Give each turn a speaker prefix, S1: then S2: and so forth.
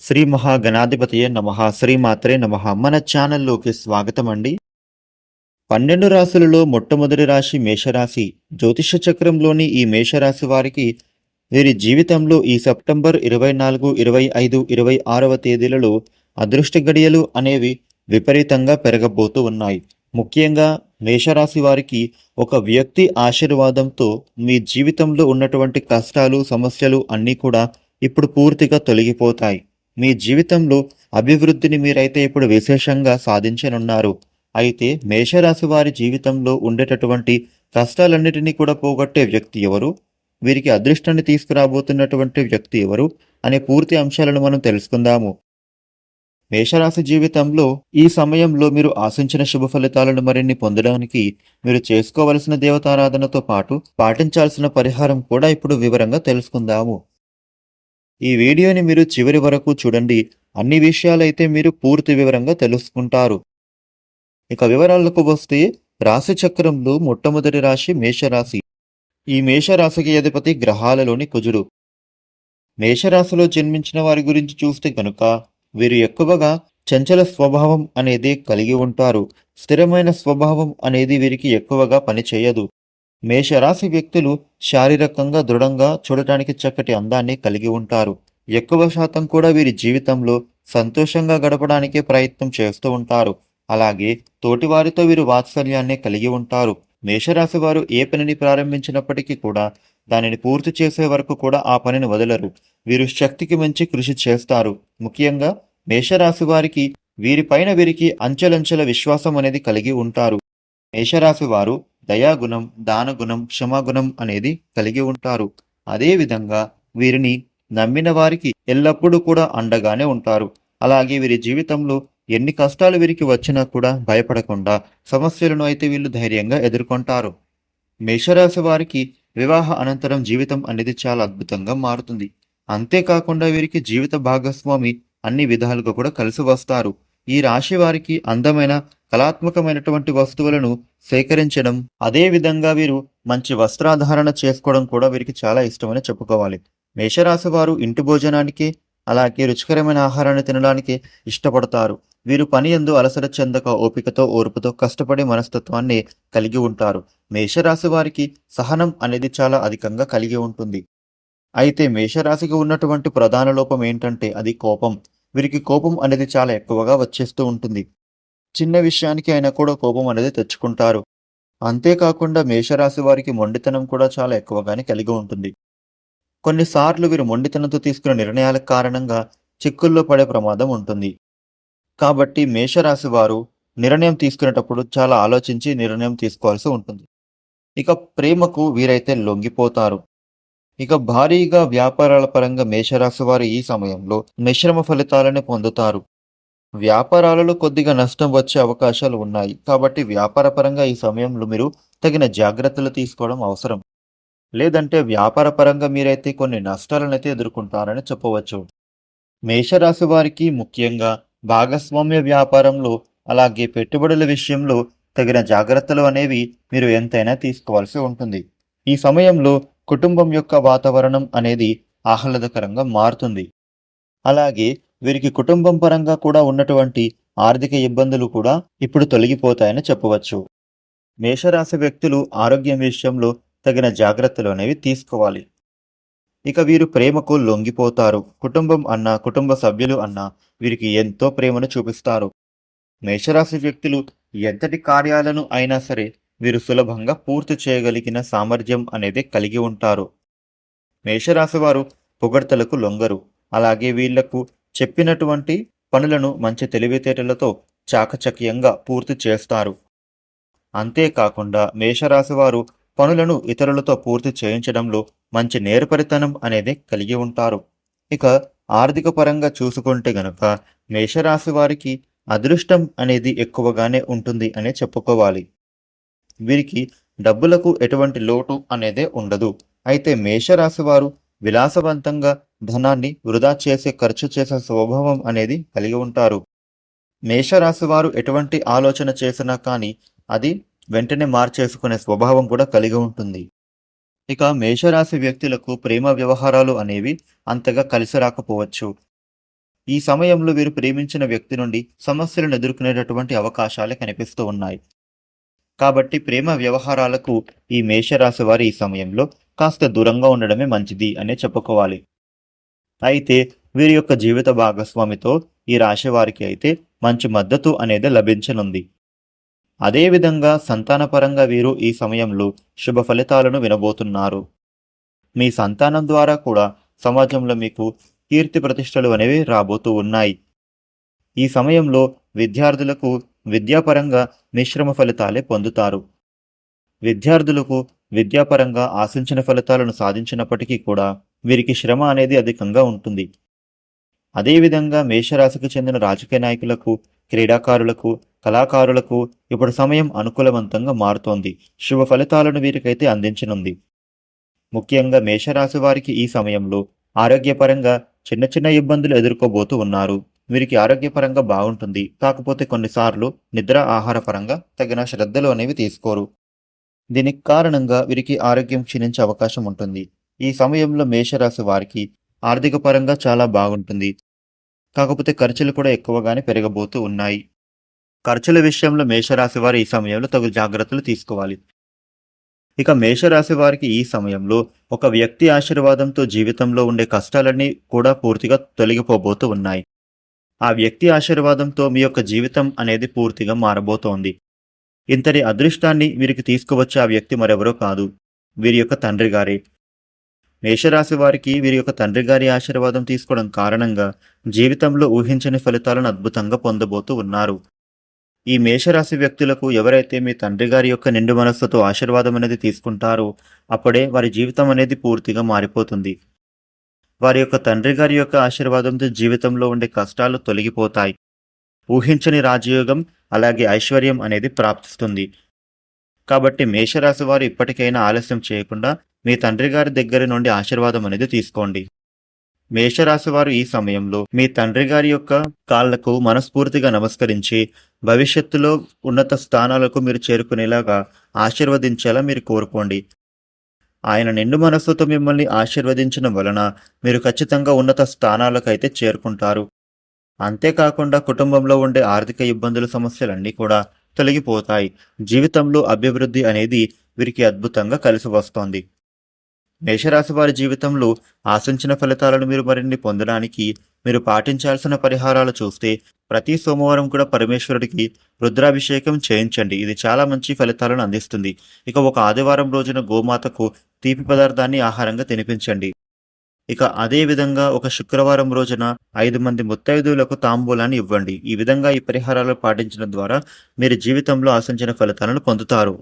S1: శ్రీ మహాగణాధిపతియే నమ శ్రీమాత్రే నమ. మన ఛానల్లోకి స్వాగతం అండి పన్నెండు రాశులలో మొట్టమొదటి రాశి మేషరాశి. జ్యోతిష చక్రంలోని ఈ మేషరాశి వారికి వీరి జీవితంలో ఈ సెప్టెంబర్ ఇరవై నాలుగు ఇరవై ఐదు ఇరవై ఆరవ తేదీలలో అదృష్ట గడియలు అనేవి విపరీతంగా పెరగబోతూ ఉన్నాయి. ముఖ్యంగా మేషరాశి వారికి ఒక వ్యక్తి ఆశీర్వాదంతో మీ జీవితంలో ఉన్నటువంటి కష్టాలు సమస్యలు అన్నీ కూడా ఇప్పుడు పూర్తిగా తొలగిపోతాయి. మీ జీవితంలో అభివృద్ధిని మీరైతే ఇప్పుడు విశేషంగా సాధించనున్నారు. అయితే మేషరాశి వారి జీవితంలో ఉండేటటువంటి కష్టాలన్నిటినీ కూడా పోగొట్టే వ్యక్తి ఎవరు? వీరికి అదృష్టాన్ని తీసుకురాబోతున్నటువంటి వ్యక్తి ఎవరు? అనే పూర్తి అంశాలను మనం తెలుసుకుందాము. మేషరాశి జీవితంలో ఈ సమయంలో మీరు ఆశించిన శుభ ఫలితాలను మరిన్ని పొందడానికి మీరు చేసుకోవలసిన దేవతారాధనతో పాటు పాటించాల్సిన పరిహారం కూడా ఇప్పుడు వివరంగా తెలుసుకుందాము. ఈ వీడియోని మీరు చివరి వరకు చూడండి. అన్ని విషయాలైతే మీరు పూర్తి వివరంగా తెలుసుకుంటారు. ఇక వివరాలకు వస్తే రాశి చక్రంలో మొట్టమొదటి రాశి మేషరాశి. ఈ మేషరాశికి అధిపతి గ్రహాలలోని కుజుడు. మేషరాశిలో జన్మించిన వారి గురించి చూస్తే కనుక వీరు ఎక్కువగా చంచల స్వభావం అనేది కలిగి ఉంటారు. స్థిరమైన స్వభావం అనేది వీరికి ఎక్కువగా పనిచేయదు. మేషరాశి వ్యక్తులు శారీరకంగా దృఢంగా చూడటానికి చక్కటి అందాన్ని కలిగి ఉంటారు. ఎక్కువ శాతం కూడా వీరి జీవితంలో సంతోషంగా గడపడానికి ప్రయత్నం చేస్తూ ఉంటారు. అలాగే తోటివారితో వీరు వాత్సల్యాన్ని కలిగి ఉంటారు. మేషరాశి వారు ఏ పనిని ప్రారంభించినప్పటికీ కూడా దానిని పూర్తి చేసే వరకు కూడా ఆ పనిని వదలరు. వీరు శక్తికి మించి కృషి చేస్తారు. ముఖ్యంగా మేషరాశి వారికి వీరిపైన వీరికి అంచెలంచెల విశ్వాసం అనేది కలిగి ఉంటారు. మేషరాశి వారు దయాగుణం దానగుణం క్షమాగుణం అనేది కలిగి ఉంటారు. అదేవిధంగా వీరిని నమ్మిన వారికి ఎల్లప్పుడూ కూడా అండగానే ఉంటారు. అలాగే వీరి జీవితంలో ఎన్ని కష్టాలు వీరికి వచ్చినా కూడా భయపడకుండా సమస్యలను అయితే వీళ్ళు ధైర్యంగా ఎదుర్కొంటారు. మేషరాశి వారికి వివాహ అనంతరం జీవితం అనేది చాలా అద్భుతంగా మారుతుంది. అంతేకాకుండా వీరికి జీవిత భాగస్వామి అన్ని విధాలుగా కూడా కలిసి వస్తారు. ఈ రాశి వారికి అందమైన కళాత్మకమైనటువంటి వస్తువులను సేకరించడం అదే విధంగా వీరు మంచి వస్త్రాధారణ చేసుకోవడం కూడా వీరికి చాలా ఇష్టమని చెప్పుకోవాలి. మేషరాశి వారు ఇంటి భోజనానికి అలాగే రుచికరమైన ఆహారాన్ని తినడానికి ఇష్టపడతారు. వీరు పని ఎందు అలసట చెందక ఓపికతో ఓర్పుతో కష్టపడే మనస్తత్వాన్ని కలిగి ఉంటారు. మేషరాశి వారికి సహనం అనేది చాలా అధికంగా కలిగి ఉంటుంది. అయితే మేషరాశికి ఉన్నటువంటి ప్రధాన లోపం ఏంటంటే అది కోపం. వీరికి కోపం అనేది చాలా ఎక్కువగా వచ్చేస్తూ ఉంటుంది. చిన్న విషయానికి అయినా కూడా కోపం అనేది తెచ్చుకుంటారు. అంతేకాకుండా మేషరాశి వారికి మొండితనం కూడా చాలా ఎక్కువగానే కలిగి ఉంటుంది. కొన్నిసార్లు వీరు మొండితనంతో తీసుకున్న నిర్ణయాల కారణంగా చిక్కుల్లో పడే ప్రమాదం ఉంటుంది. కాబట్టి మేషరాశి వారు నిర్ణయం తీసుకునేటప్పుడు చాలా ఆలోచించి నిర్ణయం తీసుకోవాల్సి ఉంటుంది. ఇక ప్రేమకు వీరైతే లొంగిపోతారు. ఇక భారీగా వ్యాపారాల పరంగా మేషరాశి వారు ఈ సమయంలో మిశ్రమ ఫలితాలను పొందుతారు. వ్యాపారాలలో కొద్దిగా నష్టం వచ్చే అవకాశాలు ఉన్నాయి. కాబట్టి వ్యాపార పరంగా ఈ సమయంలో మీరు తగిన జాగ్రత్తలు తీసుకోవడం అవసరం. లేదంటే వ్యాపారపరంగా మీరైతే కొన్ని నష్టాలనైతే ఎదుర్కొంటారని చెప్పవచ్చు. మేషరాశి వారికి ముఖ్యంగా భాగస్వామ్య వ్యాపారంలో అలాగే పెట్టుబడుల విషయంలో తగిన జాగ్రత్తలు అనేవి మీరు ఎంతైనా తీసుకోవాల్సి ఉంటుంది. ఈ సమయంలో కుటుంబం యొక్క వాతావరణం అనేది ఆహ్లాదకరంగా మారుతుంది. అలాగే వీరికి కుటుంబం పరంగా కూడా ఉన్నటువంటి ఆర్థిక ఇబ్బందులు కూడా ఇప్పుడు తొలగిపోతాయని చెప్పవచ్చు. మేషరాశి వ్యక్తులు ఆరోగ్యం విషయంలో తగిన జాగ్రత్తలు అనేవి తీసుకోవాలి. ఇక వీరు ప్రేమకు లొంగిపోతారు. కుటుంబం అన్న కుటుంబ సభ్యులు అన్న వీరికి ఎంతో ప్రేమను చూపిస్తారు. మేషరాశి వ్యక్తులు ఎంతటి కార్యాలను అయినా సరే వీరు సులభంగా పూర్తి చేయగలిగిన సామర్థ్యం అనేది కలిగి ఉంటారు. మేషరాశి వారు పొగడ్తలకు లొంగరు. అలాగే వీళ్ళకు చెప్పినటువంటి పనులను మంచి తెలివితేటలతో చాకచక్యంగా పూర్తి చేస్తారు. అంతేకాకుండా మేషరాశి వారు పనులను ఇతరులతో పూర్తి చేయించడంలో మంచి నేర్పరితనం అనేది కలిగి ఉంటారు. ఇక ఆర్థిక పరంగా చూసుకుంటే గనక మేషరాశి వారికి అదృష్టం అనేది ఎక్కువగానే ఉంటుంది అనే చెప్పుకోవాలి. వీరికి డబ్బులకు ఎటువంటి లోటు అనేదే ఉండదు. అయితే మేషరాశి వారు విలాసవంతంగా ధనాన్ని వృధా చేసే ఖర్చు చేసే స్వభావం అనేది కలిగి ఉంటారు. మేషరాశి వారు ఎటువంటి ఆలోచన చేసినా కానీ అది వెంటనే మార్చేసుకునే స్వభావం కూడా కలిగి ఉంటుంది. ఇక మేషరాశి వ్యక్తులకు ప్రేమ వ్యవహారాలు అనేవి అంతగా కలిసి రాకపోవచ్చు. ఈ సమయంలో వీరు ప్రేమించిన వ్యక్తి నుండి సమస్యలను ఎదుర్కొనేటటువంటి అవకాశాలు కనిపిస్తూ ఉన్నాయి. కాబట్టి ప్రేమ వ్యవహారాలకు ఈ మేషరాశి వారి ఈ సమయంలో కాస్త దూరంగా ఉండడమే మంచిది అనే చెప్పుకోవాలి. అయితే వీరి యొక్క జీవిత భాగస్వామితో ఈ రాశి వారికి అయితే మంచి మద్దతు అనేది లభించనుంది. అదేవిధంగా సంతానపరంగా వీరు ఈ సమయంలో శుభ ఫలితాలను వినబోతున్నారు. మీ సంతానం ద్వారా కూడా సమాజంలో మీకు కీర్తి ప్రతిష్టలు అనేవి రాబోతూ ఉన్నాయి. ఈ సమయంలో విద్యార్థులకు విద్యాపరంగా మిశ్రమ ఫలితాలే పొందుతారు. విద్యార్థులకు విద్యాపరంగా ఆశించిన ఫలితాలను సాధించినప్పటికీ కూడా వీరికి శ్రమ అనేది అధికంగా ఉంటుంది. అదేవిధంగా మేషరాశికి చెందిన రాజకీయ నాయకులకు క్రీడాకారులకు కళాకారులకు ఇప్పుడు సమయం అనుకూలవంతంగా మారుతోంది. శుభ ఫలితాలను వీరికైతే అందించనుంది. ముఖ్యంగా మేషరాశి వారికి ఈ సమయంలో ఆరోగ్యపరంగా చిన్న చిన్న ఇబ్బందులు ఎదుర్కోబోతూ ఉన్నారు. వీరికి ఆరోగ్యపరంగా బాగుంటుంది. కాకపోతే కొన్నిసార్లు నిద్ర ఆహార పరంగా తగిన శ్రద్ధలు అనేవి తీసుకోరు. దీనికి కారణంగా వీరికి ఆరోగ్యం క్షీణించే అవకాశం ఉంటుంది. ఈ సమయంలో మేషరాశి వారికి ఆర్థిక పరంగా చాలా బాగుంటుంది. కాకపోతే ఖర్చులు కూడా ఎక్కువగానే పెరగబోతూ ఉన్నాయి. ఖర్చుల విషయంలో మేషరాశి వారు ఈ సమయంలో తగు జాగ్రత్తలు తీసుకోవాలి. ఇక మేషరాశి వారికి ఈ సమయంలో ఒక వ్యక్తి ఆశీర్వాదంతో జీవితంలో ఉండే కష్టాలన్నీ కూడా పూర్తిగా తొలగిపోబోతూ ఉన్నాయి. ఆ వ్యక్తి ఆశీర్వాదంతో మీ యొక్క జీవితం అనేది పూర్తిగా మారబోతోంది. ఇంతటి అదృష్టాన్ని వీరికి తీసుకువచ్చే ఆ వ్యక్తి మరెవరో కాదు. వీరి యొక్క తండ్రి గారే. మేషరాశి వారికి వీరి యొక్క తండ్రి గారి ఆశీర్వాదం తీసుకోవడం కారణంగా జీవితంలో ఊహించని ఫలితాలను అద్భుతంగా పొందబోతూ ఉన్నారు. ఈ మేషరాశి వ్యక్తులకు ఎవరైతే మీ తండ్రి గారి యొక్క నిండు మనస్సుతో ఆశీర్వాదం అనేది తీసుకుంటారో అప్పుడే వారి జీవితం అనేది పూర్తిగా మారిపోతుంది. వారి యొక్క తండ్రి గారి యొక్క ఆశీర్వాదంతో జీవితంలో ఉండే కష్టాలు తొలగిపోతాయి. ఊహించని రాజయోగం అలాగే ఐశ్వర్యం అనేది ప్రాప్తిస్తుంది. కాబట్టి మేషరాశి వారు ఇప్పటికైనా ఆలస్యం చేయకుండా మీ తండ్రి గారి దగ్గర నుండి ఆశీర్వాదం అనేది తీసుకోండి. మేషరాశి వారు ఈ సమయంలో మీ తండ్రి గారి యొక్క కాళ్ళకు మనస్ఫూర్తిగా నమస్కరించి భవిష్యత్తులో ఉన్నత స్థానాలకు మీరు చేరుకునేలాగా ఆశీర్వదించేలా మీరు కోరుకోండి. ఆయన నిండు మనస్సుతో మిమ్మల్ని ఆశీర్వదించడం వలన మీరు ఖచ్చితంగా ఉన్నత స్థానాలకు అయితే చేరుకుంటారు. అంతేకాకుండా కుటుంబంలో ఉండే ఆర్థిక ఇబ్బందుల సమస్యలన్నీ కూడా తొలగిపోతాయి. జీవితంలో అభివృద్ధి అనేది వీరికి అద్భుతంగా కలిసి వస్తోంది. మేషరాశి వారి జీవితంలో ఆశించిన ఫలితాలను మీరు మరిన్ని పొందడానికి మీరు పాటించాల్సిన పరిహారాలు చూస్తే ప్రతి సోమవారం కూడా పరమేశ్వరుడికి రుద్రాభిషేకం చేయించండి. ఇది చాలా మంచి ఫలితాలను అందిస్తుంది. ఇక ఒక ఆదివారం రోజున గోమాతకు తీపి పదార్థాన్ని ఆహారంగా తినిపించండి. ఇక అదే విధంగా ఒక శుక్రవారం రోజున ఐదు మంది ముత్తైదువులకు తాంబూలాన్ని ఇవ్వండి. ఈ విధంగా ఈ పరిహారాలు పాటించడం ద్వారా మీరు జీవితంలో ఆశించిన ఫలితాలను పొందుతారు.